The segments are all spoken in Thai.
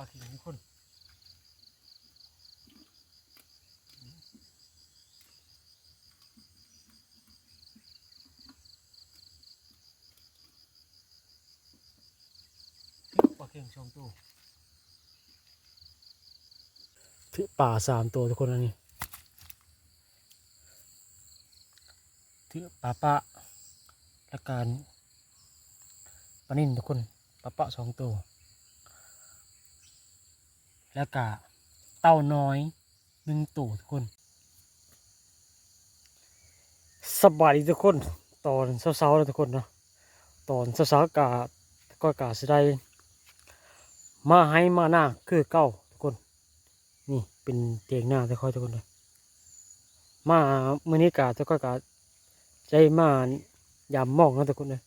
ลาทิ้งทุกคนปลาเข่งสองตัวที่ป่าสามตัวทุกคนอันนี้ที่ป่าปะและการปลานิ่นทุกคนป่าปะสองตัว แล้วก็เต้าน้อยหนึ่งตัวทุกคน สบายดีทุกคน ตอนเช้าๆแล้วทุกคนเนาะตอนเช้าๆกาก็กาสิได้มาให้มาหน้าคือเก้าทุกคน นี่เป็นเตียงหน้าทุกคนทุกคนเลยมามื่อนี้กาทุกคนกาใจมายามมองนะทุกคนเลย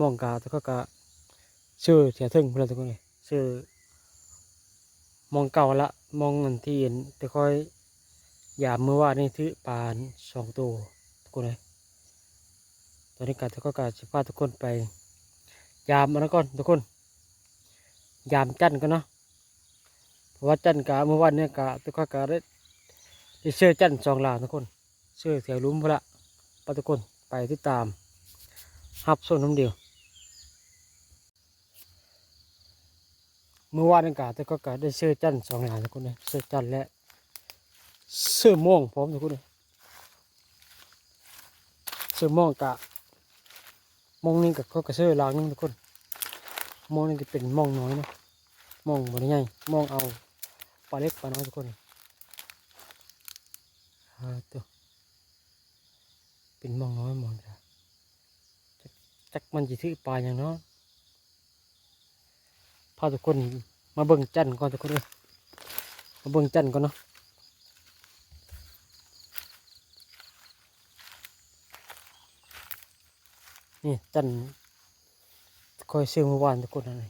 มองกาทุกคนกาชื่อเสียถึงเพื่อนทุกคนเลยชื่อ มองเก่าละมองอันที่เห็นแต่ค่อยยามเมื่อวานนี่ถือปานสองตัวทุกคนเลยตอนนี้การทุกคนการจะพาทุกคนไป ยามมันก่อนทุกคน ยามจันกันเนาะเพราะว่าจันกะเมื่อวานเนี่ยกะทุกคนกะได้ได้เชื่อจันสองหลานทุกคนเชื่อแถวลุ้มพนละปะทุกคนไปติดตามฮับส้นน้ำเดียว เมื่อวานนี่กะทุกคนกะได้เชื่อจันทร์สองหลานทุกคนเลยเชื่อจันทร์และเชื่อม่วงพร้อมทุกคนเลยเชื่อม่วงกะมองนี่กับเขากะเชื่อหลางนึงทุกคนมองนี่จะเป็นมองน้อยเนาะมองบนใหญ่มองเอาปลาเล็กปลาน้อยทุกคนฮาตัวเป็นมองน้อยมองจ้ะจักจักมันจะถือปลาอย่างเนาะ พาทุกคนมาเบิ่งจันก่อนทุกคนเลยมาเบิ่งจันก่อนเนาะนี่จันคอยซื้อเมื่อวานทุกคนอะไร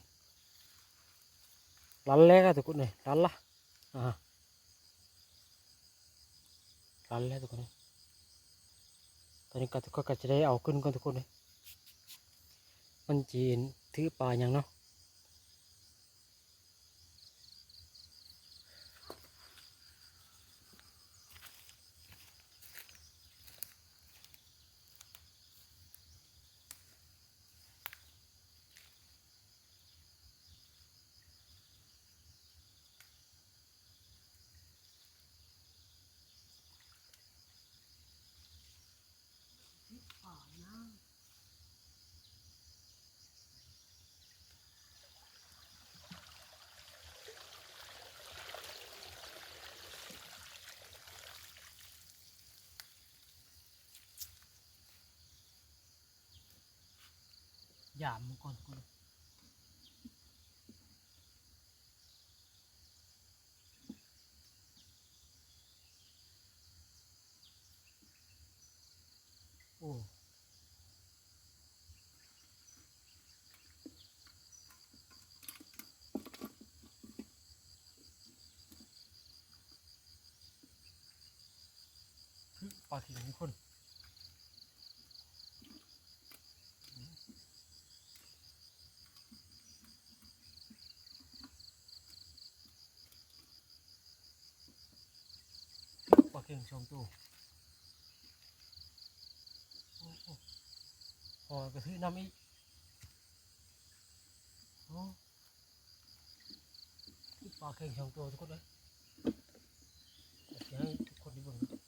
ลันแรกอะทุกคนเลยลันละอ่าลันแล้วทุกคนเลยตอนนี้ก็ทุกคนก็จะได้เอาขึ้นก่อนทุกคนเลยมันจีนถือปลาอย่างเนาะ ป่านะยามมันก่อนทุกคนโอ้ ปลาทิ้งทุกคนปลาเข่งสองตัวโอ้พอกระทือน้ำอีกปลาเข่งสองตัวทุกคนเลยอยากจะให้ทุกคนได้เบิ่ง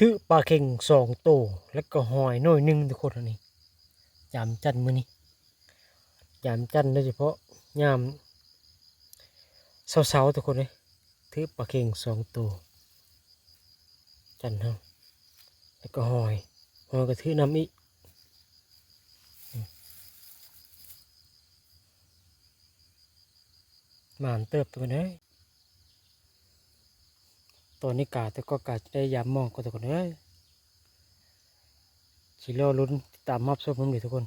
ถือปลาเข่งสองโตวแล้วก็หอยน่อยหนึ่งทุกคนอันนี้ยามจันมือนี้ยามจันโดยเฉพาะยามเช้าๆทุกคนเลยถือปลาเข่งสองโตวจันเฮาแล้วก็หอยหอยก็ถือน้ำอีกหมานเติบตัวนี้ ตัวนี้กาแต่ก็กาจะได้ยามมองก็ทุกคนเอ้ยชิโร่ลุ้นตามมับชมผมเลยทุกคน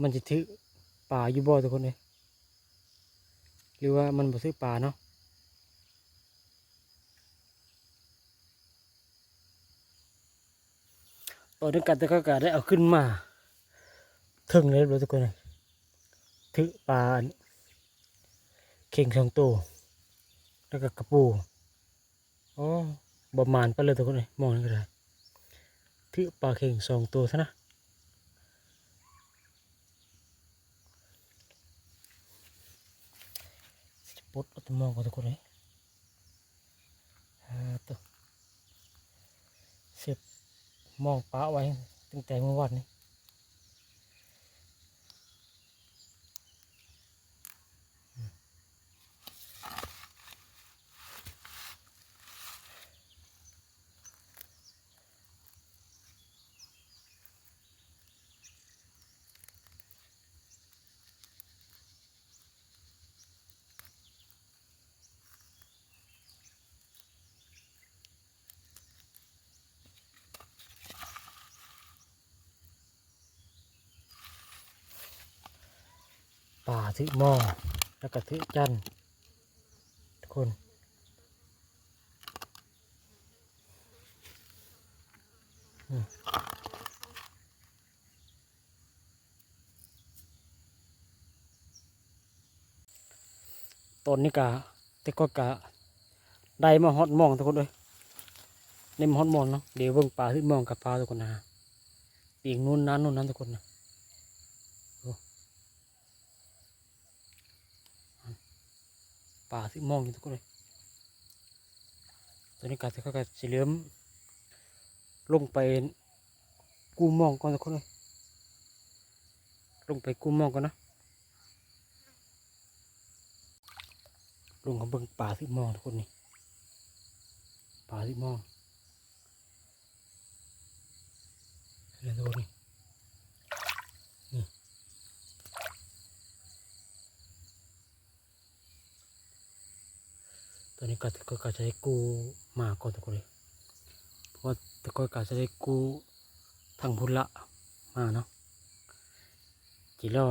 มันจะถือป่าอยู่บ่ทุกคนเลยหรือว่ามันบ่ถือป่าเนาะตัวนี้กาแต่ก็กาได้เอาขึ้นมาถึงเลยเลยทุกคนเลยถือป่าเข่งสองตัวแล้วก็กระปู อ๋อประมาณไปเลยทุกคนเลยมองนี่ก็ได้ถือปลาเข่งสองตัวซะนะปลดเอาตัวมองก่อนทุกคนเลยอ่าตัวเสียบมองปลาไว้ตั้งแต่เมื่อวานนี้ ปลาถือม้อแล้วก็ถือจันทุกคนตอนนี้กะแต่ก็กะได้มาฮอดมองทุกคนเลยในมาฮอดมองเนาะเดี๋ยวเบิ่งปลาที่มองกับปลาทุกคนนะปีกนู้นนั้นนู้นนั้นทุกคนนะโอ้ ปลาที่มองอยู่ทุกคนเลยตอนนี้กาจะแต่ก็กะสิเหลือมลงไปกูมองก่อนทุกคนเลยลงไปกูมองก่อนนะลงกับเบิ่งป่าที่มองทุกคนนี่ป่าที่มองเห็นทุกคนนี่นี่ ตอนนี้ก็ก็ก็จะได้กู้มาก่อนทุกคนเลยเพราะว่าต่ก็ก็จะได้กู้ทางพุนละมาเนาะจีรอ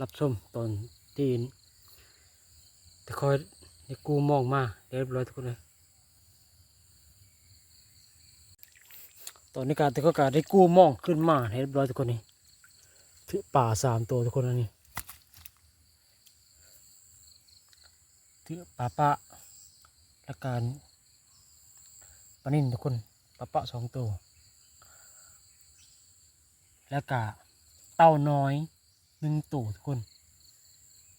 รับชมตอนที่แต่คอยในกูมองมาเรียบร้อยทุกคนเลยตอนนี้การต่ก็กาได้กู้มองขึ้นมาเรียบร้อยทุกคนนี่ถือป่าสามตัวทุกคนนะนี่ถือป่าปะ และการปนิ่นทุกคนป่าปะสองตัว แล้วก็เต้าน้อยหนึ่งตัวทุกคน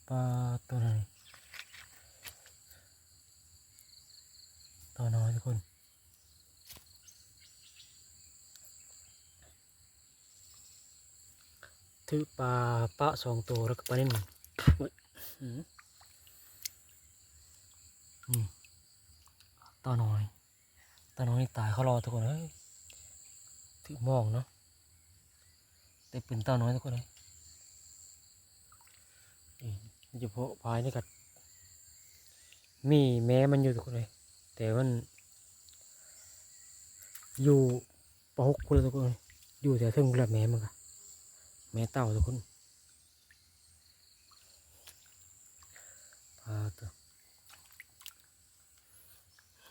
ปลาตัวไหนตัวน้อยทุกคนถือปลาปะสองตัวแล้วก็ปลานิ่มอืม ตัวน้อยตัวน้อยนี่ตายเขารอทุกคนเฮ้ยถือมองเนาะแต่เป็นตัวน้อยทุกคนเลยนี่เฉพาะพายนี่กัดมีแม้มันอยู่ทุกคนเลย แต่มัน อยู่ปหกคนทุกคน อยู่แต่ถึงคนละแม่มันค่ะแม่เต่าทุกคนพาตัว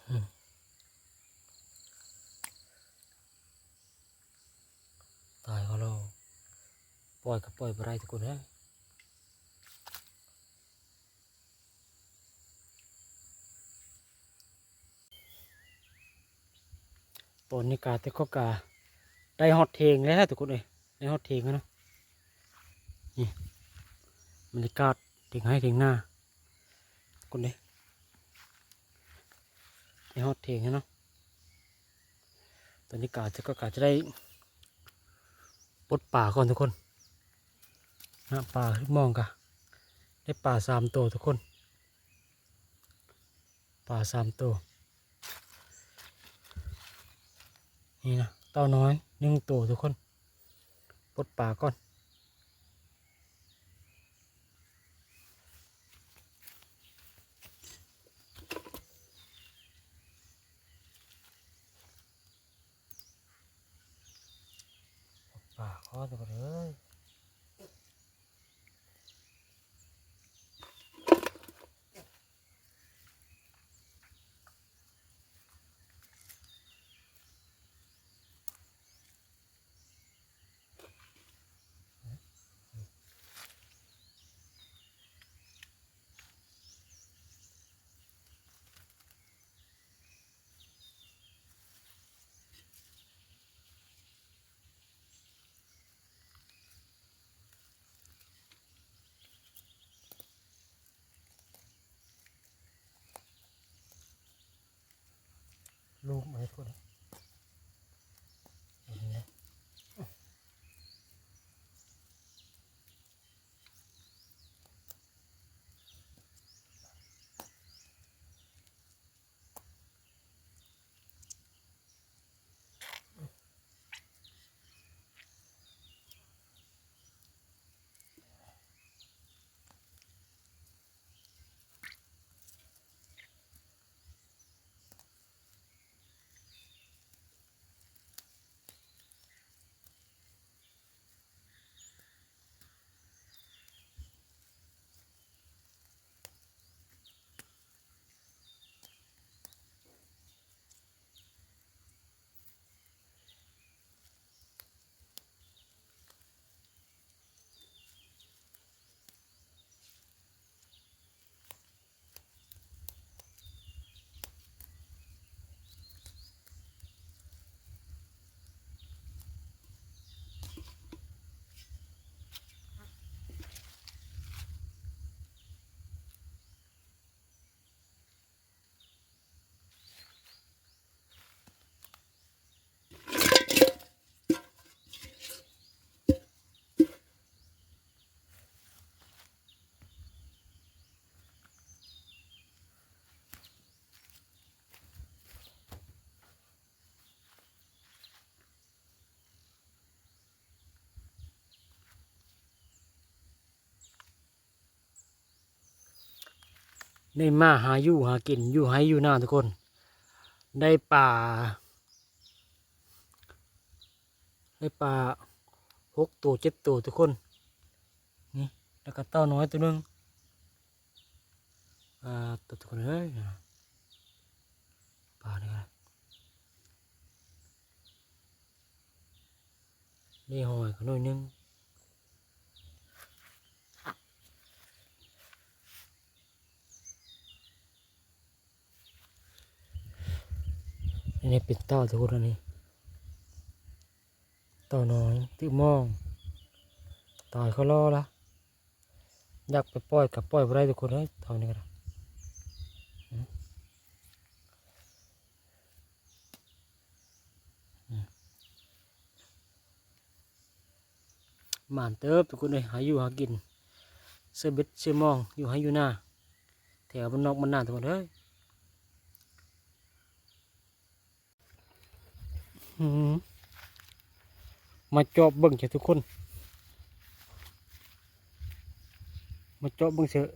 อืมตายเขาเรา ปล่อยกับปล่อยไปไรทุกคนนะตอนนี้กาแต่ก็กาได้ฮอตเทงแล้วทุกคนเลยได้ฮอตเทงแล้วเนาะนี่บรรยากาศเทงให้เทงหน้าทุกคนเลยได้ฮอตเทงแล้วเนาะอนนี้กาจะก็กาจะได้ปลดป่าก่อนทุกคน นะป่าขึ้นมองกะได้ป่าสามตัวทุกคน ป่าสามตัว นี่นะเต่าน้อยหนึ่งตัวทุกคนปลดป่าก่อน ป่าข้อตัวเลย ลูกมาให้ทุกคนเห็น ได้มาหาอยู่หากินอยู่ให้อยู่หน้าทุกคน ได้ป่า ได้ป่าหกตัวเจ็ดตัวทุกคนนี่แล้วก็เต้าน้อยตัวหนึงอ่าตัวทุกคนเอ้ยป่านี่ครับนี่หอยก็หน่อยหนึง นี้เป็นเต้าทุกคนอันนี้เต้าน้อยตื้อมองตายเขาล่อละอยากไปปล่อยกับปล่อยไปได้ทุกคนเลยเท่านี้ก็ได้อืมอืมหมานเติบทุกคนเลยหาอยู่หากินเสื้อบ็ดเสื้อมองอยู่ให้อยู่หน้าแถวมันนอกมันหน้าทุกคนเลย มาเจอบเบิ่งจ้ะทุกคนมาเจอบเบิ่งเถอะ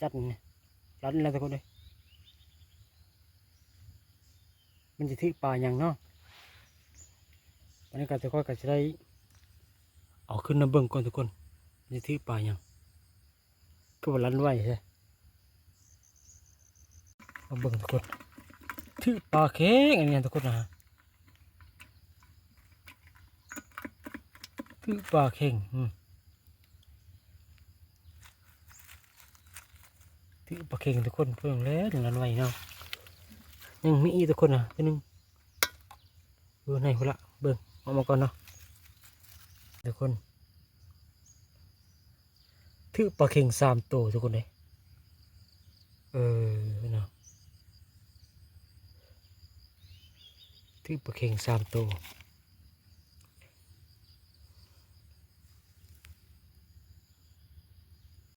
จัดนี่รันแล้วทุกคนเลยมันจะถือปลาอย่างเนาะวันนี้ก็จะค่อยก็จะได้เอาขึ้นมาเบิ่งก่อนทุกคนมันจะถือปลาอย่างก็ว่ารันไว้ใช่มาเบิ่งทุกคน ถือปลาเค้งอันนี้ทุกคนนะถือปลาเค้งถือปลาเค้งทุกคนเพิ่งแล้วถึงนั้นไว้เนาะยังมีอีกทุกคนนะตัวหนึงเบิ่งไหนคนละเบิ่งออกมาก่อนเนาะทุกคนถือปลาเค้งสามตัวทุกคนเลยเออเนาะ ถือปลาเข่งสามตัว